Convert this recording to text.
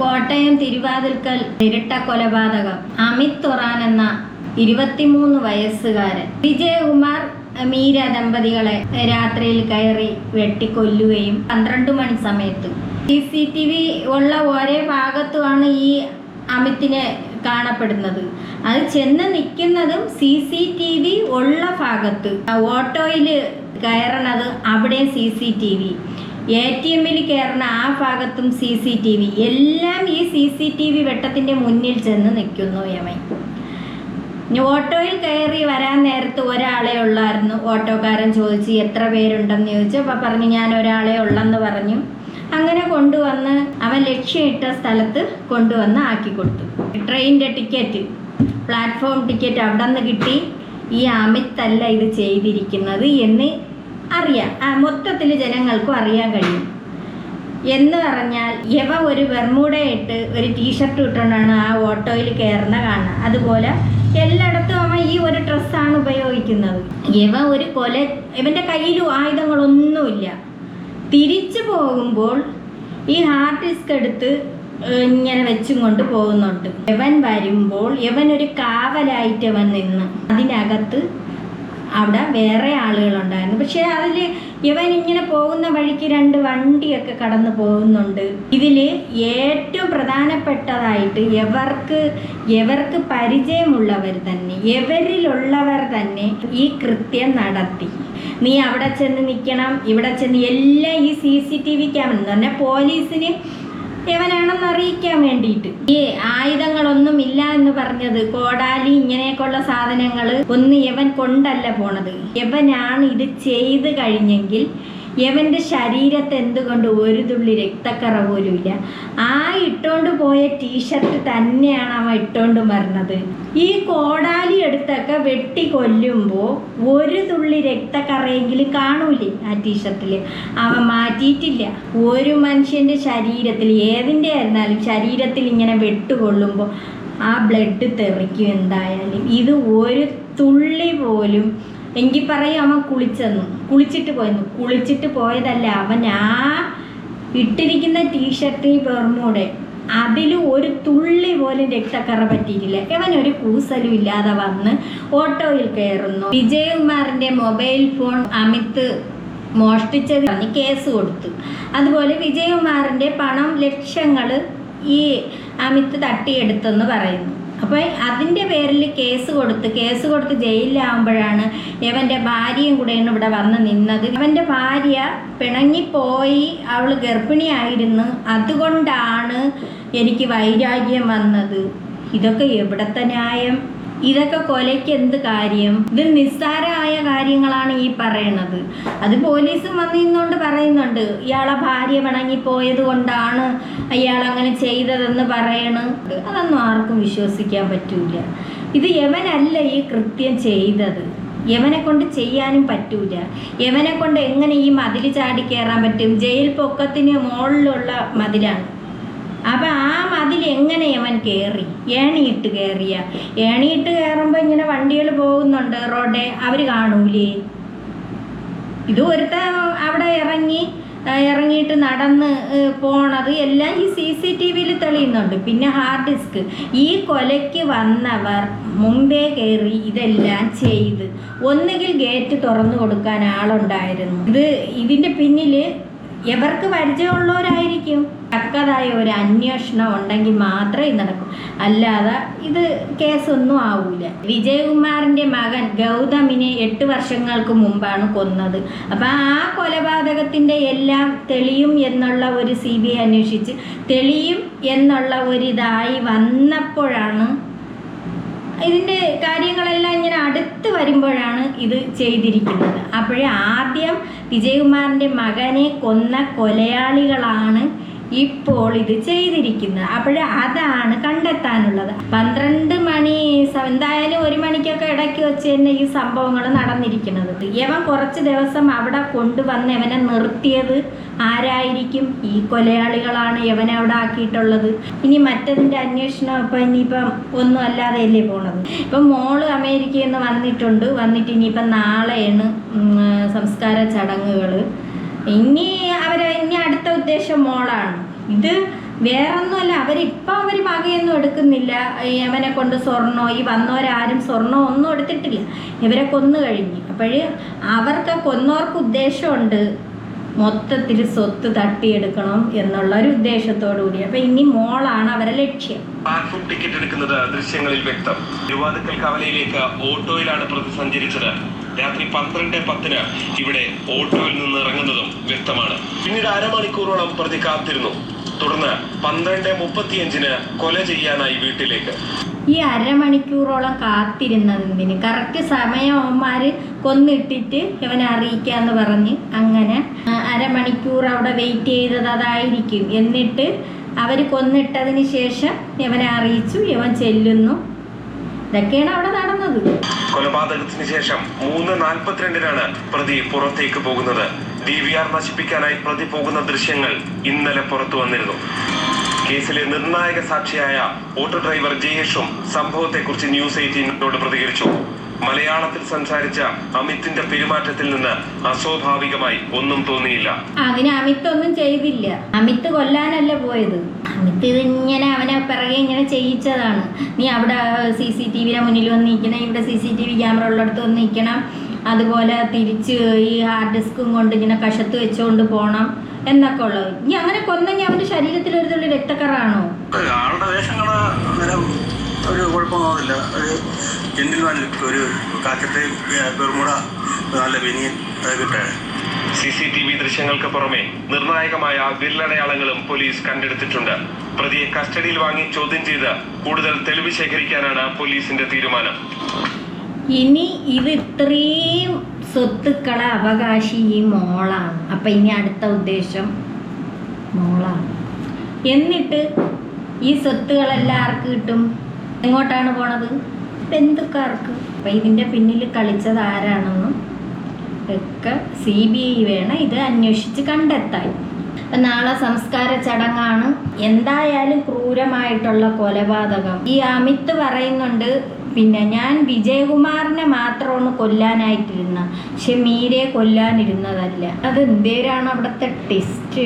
കോട്ടയം തിരുവാതിൽക്കൽ ഇരട്ട കൊലപാതകം. അമിത് തൊറാൻ എന്ന ഇരുപത്തിമൂന്ന് വയസ്സുകാരൻ. വിജയകുമാർ മീര ദമ്പതികളെ രാത്രിയിൽ കയറി വെട്ടിക്കൊല്ലുകയും പന്ത്രണ്ട് മണി സമയത്ത്. സി സി ടി വി ഉള്ള ഒരേ ഭാഗത്തുമാണ് ഈ അമിത്തിനെ കാണപ്പെടുന്നത്. അത് ചെന്ന് നിൽക്കുന്നതും സി സി ടി വി ഉള്ള ഭാഗത്ത്. ഓട്ടോയിൽ കയറണത് അവിടെ C C T V. A T എമ്മിൽ കയറുന്ന ആ ഭാഗത്തും സി സി ടി വി എല്ലാം ഈ സി സി ടി വി വെട്ടത്തിന്റെ മുന്നിൽ ചെന്ന് നിൽക്കുന്നു യമൻ ഓട്ടോയിൽ കയറി വരാൻ നേരത്ത് ഒരാളെ ഉള്ളായിരുന്നു ഓട്ടോക്കാരൻ ചോദിച്ചു എത്ര പേരുണ്ടെന്ന് ചോദിച്ചു. അപ്പം പറഞ്ഞു ഞാൻ ഒരാളെ ഉള്ളെന്ന് പറഞ്ഞു. അങ്ങനെ കൊണ്ടുവന്ന് അവൻ ലക്ഷ്യമിട്ട സ്ഥലത്ത് കൊണ്ടുവന്ന് ആക്കി കൊടുത്തു. ട്രെയിനിന്റെ ടിക്കറ്റ് പ്ലാറ്റ്ഫോം ടിക്കറ്റ് അവിടെ നിന്ന് കിട്ടി. ഈ അമിത്തല്ല ഇത് ചെയ്തിരിക്കുന്നത് എന്ന് അറിയാം. ആ മൊത്തത്തിൽ ജനങ്ങൾക്കും അറിയാൻ കഴിയും. എന്ന് പറഞ്ഞാൽ യവ ഒരു ബർമൂഡ ഇട്ട് ഒരു ടീഷർട്ട് ഇട്ടുകൊണ്ടാണ് ആ ഓട്ടോയിൽ കയറുന്ന കാണുന്നത് അതുപോലെ എല്ലായിടത്തും അവൻ ഈ ഒരു ഡ്രസ്സാണ് ഉപയോഗിക്കുന്നത്. ഇവ ഒരു കൊല ഇവന്റെ കയ്യിലും ആയുധങ്ങളൊന്നുമില്ല. തിരിച്ചു പോകുമ്പോൾ ഈ ഹാർഡ് ഡിസ്ക് എടുത്ത് ഇങ്ങനെ വെച്ചും കൊണ്ട് പോകുന്നുണ്ട്. യവൻ വരുമ്പോൾ യവൻ ഒരു കാവലായിട്ട് അവൻ നിന്ന് അതിനകത്ത് അവിടെ വേറെ ആളുകളുണ്ടായിരുന്നു. പക്ഷേ അതിൽ ഇവൻ ഇങ്ങനെ പോകുന്ന വഴിക്ക് രണ്ട് വണ്ടിയൊക്കെ കടന്നു പോകുന്നുണ്ട്. ഇതിൽ ഏറ്റവും പ്രധാനപ്പെട്ടതായിട്ട് എവർക്ക് എവർക്ക് പരിചയമുള്ളവർ തന്നെ എവരിലുള്ളവർ തന്നെ ഈ കൃത്യം നടത്തി. നീ അവിടെ ചെന്ന് നിൽക്കണം ഇവിടെ ചെന്ന് എല്ലാം ഈ C C T V camera എന്ന് പറഞ്ഞാൽ പോലീസിന് യവനാണെന്ന് അറിയിക്കാൻ വേണ്ടിയിട്ട്. ഈ ആയുധങ്ങളൊന്നും ഇല്ല എന്ന് പറഞ്ഞത്. കോടാലി ഇങ്ങനെയൊക്കെയുള്ള സാധനങ്ങൾ ഒന്ന് യവൻ കൊണ്ടല്ല പോണത്. യവനാണ് ഇത് ചെയ്ത് കഴിഞ്ഞെങ്കിൽ യവന്റെ ശരീരത്ത് എന്തുകൊണ്ട് ഒരു തുള്ളി രക്തക്കറ പോലും ഇല്ല ആ ഇട്ടോണ്ട് പോയ ടീഷർട്ട് തന്നെയാണ് അവൻ ഇട്ടോണ്ട് വരുന്നത് ഈ കോടാലി എടുത്തൊക്കെ വെട്ടി കൊല്ലുമ്പോൾ ഒരു തുള്ളി രക്തക്കറയെങ്കിലും കാണൂലേ ആ ടീഷർട്ടിൽ അവൻ മാറ്റിയിട്ടില്ല. ഒരു മനുഷ്യന്റെ ശരീരത്തിൽ ഏതിന്റെ ആയിരുന്നാലും ശരീരത്തിൽ ഇങ്ങനെ വെട്ടുകൊള്ളുമ്പോൾ ആ ബ്ലഡ് തെറിക്കും എന്തായാലും. ഇത് ഒരു തുള്ളി പോലും എങ്കിൽ പറയും അവൻ കുളിച്ചെന്നു. കുളിച്ചിട്ട് പോയെന്നു. കുളിച്ചിട്ട് പോയതല്ല അവൻ ആ ഇട്ടിരിക്കുന്ന ടീഷർട്ട് ബെർമൂടെ. അതിൽ ഒരു തുള്ളി പോലും രക്തക്കറ പറ്റിയിട്ടില്ല. ഇവൻ ഒരു കൂസലും ഇല്ലാതെ വന്ന് ഓട്ടോയിൽ കയറുന്നു. വിജയകുമാറിന്റെ മൊബൈൽ ഫോൺ അമിത് മോഷ്ടിച്ചത് പറഞ്ഞ് കേസ് കൊടുത്തു. അതുപോലെ വിജയകുമാറിന്റെ പണം ലക്ഷങ്ങൾ ഈ അമിത് തട്ടിയെടുത്തെന്ന് പറയുന്നു. അപ്പോൾ അതിന്റെ പേരിൽ കേസ് കൊടുത്ത് കേസ് കൊടുത്ത് ജയിലിലാവുമ്പോഴാണ് ഇവന്റെ ഭാര്യയും കൂടെയാണ് ഇവിടെ വന്ന് നിന്നത്. അവന്റെ ഭാര്യ പിണങ്ങിപ്പോയി അവൾ ഗർഭിണിയായിരുന്നു. അതുകൊണ്ടാണ് എനിക്ക് വൈരാഗ്യം വന്നത്. ഇതൊക്കെ എവിടത്തെ ന്യായം? ഇതൊക്കെ കൊലയ്ക്ക് എന്ത് കാര്യം? ഇത് നിസ്സാരമായ കാര്യങ്ങളാണ് ഈ പറയണത്. അത് പോലീസും വന്ന് പറയുന്നുണ്ട് ഇയാളെ ഭാര്യ പിണങ്ങിപ്പോയത് കൊണ്ടാണ് അയാൾ അങ്ങനെ ചെയ്തതെന്ന് പറയണ്. അതൊന്നും ആർക്കും വിശ്വസിക്കാൻ പറ്റൂല. ഇത് യവനല്ല ഈ കൃത്യം ചെയ്തത്. യവനെ കൊണ്ട് ചെയ്യാനും പറ്റൂല. യവനെ കൊണ്ട് എങ്ങനെ ഈ മതിൽ ചാടി കയറാൻ പറ്റും? ജയിൽ പൊക്കത്തിന് മുകളിലുള്ള മതിലാണ്. എങ്ങനെ അവൻ കയറി ഏണിയിട്ട് കയറിയ ഏണിയിട്ട് കയറുമ്പോൾ ഇങ്ങനെ വണ്ടികൾ പോകുന്നുണ്ട്. റോഡെ അവർ കാണൂലേ? ഇത് ഒരുത്ത അവിടെ ഇറങ്ങി ഇറങ്ങിയിട്ട് നടന്ന് പോണത് എല്ലാം ഈ സി സി ടി വിയിൽ തെളിയുന്നുണ്ട്. പിന്നെ ഹാർഡ് ഡിസ്ക്. ഈ കൊലയ്ക്ക് വന്നവർ മുമ്പേ കയറി ഇതെല്ലാം ചെയ്ത് ഒന്നുകിൽ ഗേറ്റ് തുറന്നു കൊടുക്കാൻ ആളുണ്ടായിരുന്നു. ഇത് ഇതിന്റെ പിന്നിൽ എവർക്ക് പരിചയമുള്ളവരായിരിക്കും? തക്കതായ ഒരു അന്വേഷണം ഉണ്ടെങ്കിൽ മാത്രമേ നടക്കൂ. അല്ലാതെ ഇത് കേസൊന്നും ആവൂല. വിജയകുമാറിന്റെ മകൻ ഗൗതമിനെ എട്ട് വർഷങ്ങൾക്ക് മുമ്പാണ് കൊന്നത്. അപ്പം ആ കൊലപാതകത്തിന്റെ എല്ലാം തെളിയും എന്നുള്ള ഒരു സി ബി അന്വേഷിച്ച് തെളിയും എന്നുള്ള ഒരിതായി വന്നപ്പോഴാണ് ഇതിന്റെ കാര്യങ്ങളെല്ലാം ഇങ്ങനെ അടുത്ത് വരുമ്പോഴാണ് ഇത് ചെയ്തിരിക്കുന്നത്. അപ്പോഴേ ആദ്യം വിജയകുമാറിന്റെ മകനെ കൊന്ന കൊലയാളികളാണ് ഇപ്പോൾ ഇത് ചെയ്തിരിക്കുന്നത് അപ്പോൾ അതാണ് കണ്ടെത്താനുള്ളത്. പന്ത്രണ്ട് മണി എന്തായാലും ഒരു മണിക്കൊക്കെ ഇടയ്ക്ക് വെച്ച് തന്നെ ഈ സംഭവങ്ങൾ നടന്നിരിക്കുന്നത്. യവൻ കുറച്ച് ദിവസം അവിടെ കൊണ്ടുവന്ന് ഇവനെ നിർത്തിയത് ആരായിരിക്കും? ഈ കൊലയാളികളാണ് ഇവനെ അവിടെ ആക്കിയിട്ടുള്ളത്. ഇനി മറ്റതിന്റെ അന്വേഷണം ഇപ്പം ഇനിയിപ്പം ഒന്നും അല്ലാതെയല്ലേ പോണത്. ഇപ്പം മോൾ അമേരിക്കയിൽ നിന്ന് വന്നിട്ടുണ്ട്. വന്നിട്ട് ഇനിയിപ്പം നാളെയാണ് സംസ്കാര ചടങ്ങുകൾ ഇനി അവരെ ഇനി അടുത്ത ഉദ്ദേശം മോളാണ്. ഇത് വേറൊന്നുമല്ല അവരിപ്പം അവർ വകയൊന്നും എടുക്കുന്നില്ല. യമനെ കൊണ്ട് സ്വർണോ ഈ വന്നവരാരും സ്വർണോ ഒന്നും എടുത്തിട്ടില്ല. ഇവരെ കൊന്നു കഴിഞ്ഞു. അപ്പോഴ് അവർക്ക് കൊന്നവർക്ക് ഉദ്ദേശമുണ്ട് മൊത്തത്തിൽ സ്വത്ത് തട്ടിയെടുക്കണം എന്നുള്ള ഒരു ഉദ്ദേശത്തോടു കൂടി. അപ്പൊ ഇനി മോളാണ് അവരെ ലക്ഷ്യം. ടിക്കറ്റ് എടുക്കുന്നത് ദൃശ്യങ്ങളിൽ വ്യക്തം. തിരുവാതുക്കൽ കവലയിലേക്ക് ഓട്ടോയിലാണ് പ്രതി സഞ്ചരിച്ചത് രാത്രി പന്ത്രണ്ട് പത്തിന് ഇവിടെ ഓട്ടോയിൽ നിന്ന് ഇറങ്ങുന്നതും വ്യക്തമാണ്. പിന്നീട് അരമണിക്കൂറോളം പ്രതി കാത്തിരുന്നു. തുടർന്ന് പന്ത്രണ്ട് മുപ്പത്തിയഞ്ചിന് കൊല ചെയ്യാനായി വീട്ടിലേക്ക്. ഈ അരമണിക്കൂറോളം കാത്തിരുന്നതിന് കറക്റ്റ് സമയം അവന്മാര് കൊന്നിട്ടിട്ട് ഇവനെ അറിയിക്കാന്ന് പറഞ്ഞ് അങ്ങനെ അരമണിക്കൂർ അവിടെ വെയിറ്റ് ചെയ്തത് അതായിരിക്കും. എന്നിട്ട് അവർ കൊന്നിട്ടതിന് ശേഷം ഇവനെ അറിയിച്ചു. ഇവൻ ചെല്ലുന്നു. ഇതൊക്കെയാണ് അവിടെ നടന്നത്. കൊലപാതകത്തിന് ശേഷം മൂന്ന് നാൽപ്പത്തിരണ്ടിനാണ് പ്രതി പുറത്തേക്ക് പോകുന്നത്. ഡി വി ആർ നശിപ്പിക്കാനായി പ്രതി പോകുന്ന ദൃശ്യങ്ങൾ ഇന്നലെ പുറത്തു വന്നിരുന്നു. കേസിലെ നിർണായക സാക്ഷിയായ ഓട്ടോ ഡ്രൈവർ ജയേഷും സംഭവത്തെക്കുറിച്ച് ന്യൂസ് എയ്റ്റീനോട് പ്രതികരിച്ചു. മലയാളത്തിൽ സംസാരിച്ച അമിത്തിന്റെ പെരുമാറ്റത്തിൽ നിന്ന് അസ്വാഭാവികമായി ഒന്നും തോന്നിയില്ല. അതിന് അമിത് ഒന്നും ചെയ്തില്ല. അമിത് കൊല്ലാനല്ല പോയത്. അമിത് ഇതിങ്ങനെ അവനെ പിറകെ ഇങ്ങനെ ചെയ്യിച്ചതാണ്. നീ അവിടെ സി സി ടി വിയുടെ മുന്നിൽ വന്ന് നിൽക്കണം ഇവിടെ C C T V camera ഉള്ളിടത്ത് വന്ന് നിൽക്കണം. അതുപോലെ തിരിച്ച് ഈ ഹാർഡ് ഡിസ്കും കൊണ്ട് ഇങ്ങനെ കഷത്ത് വെച്ചുകൊണ്ട് പോകണം എന്നൊക്കെ ഉള്ളത്. ഇനി അങ്ങനെ കൊന്നെങ്കിൽ അവന്റെ ശരീരത്തിൽ ഒരു തുള്ളി രക്തക്കറാണോ ആളുടെ വേഷങ്ങൾ അന്നേരം ഒരു കുഴപ്പമൊന്നുമില്ല. ഒരു ജെന്റിൽമാൻ ഒരു കാക്കത്തെയും പെർമുട നല്ല ബനിയൻ അതൊക്കെ സി സി ടി വി ദൃശ്യങ്ങൾക്ക് പുറമെ നിർണായകമായ വിരലടയാളങ്ങളും പോലീസ് കണ്ടെടുത്തിട്ടുണ്ട്. പ്രതിയെ കസ്റ്റഡിയിൽ വാങ്ങി ചോദ്യം ചെയ്ത് കൂടുതൽ തെളിവ് ശേഖരിക്കാനാണ് പോലീസിന്റെ തീരുമാനം. ഇനി ഇത് ഇത്രയും സ്വത്തുക്കളെ അവകാശി ഈ മോളാണ്. അപ്പം ഇനി അടുത്ത ഉദ്ദേശം മോളാണ്. എന്നിട്ട് ഈ സ്വത്തുകളെല്ലാം ആർക്ക് കിട്ടും? എങ്ങോട്ടാണ് പോണത്? ബന്ധുക്കാർക്ക്. അപ്പം ഇതിന്റെ പിന്നിൽ കളിച്ചത് ആരാണെന്നും ഒക്കെ സി ബി ഐ വേണം ഇത് അന്വേഷിച്ച് കണ്ടെത്താൻ. അപ്പം നാളെ സംസ്കാര ചടങ്ങാണ്. എന്തായാലും ക്രൂരമായിട്ടുള്ള കൊലപാതകം. ഈ അമിത് പറയുന്നുണ്ട് പിന്നെ ഞാൻ വിജയകുമാറിനെ മാത്രമാണ് കൊല്ലാനായിട്ടിരുന്ന. പക്ഷെ മീരയെ കൊല്ലാനിരുന്നതല്ല. അത് എന്തേരാണ് അവിടുത്തെ ടെസ്റ്റ്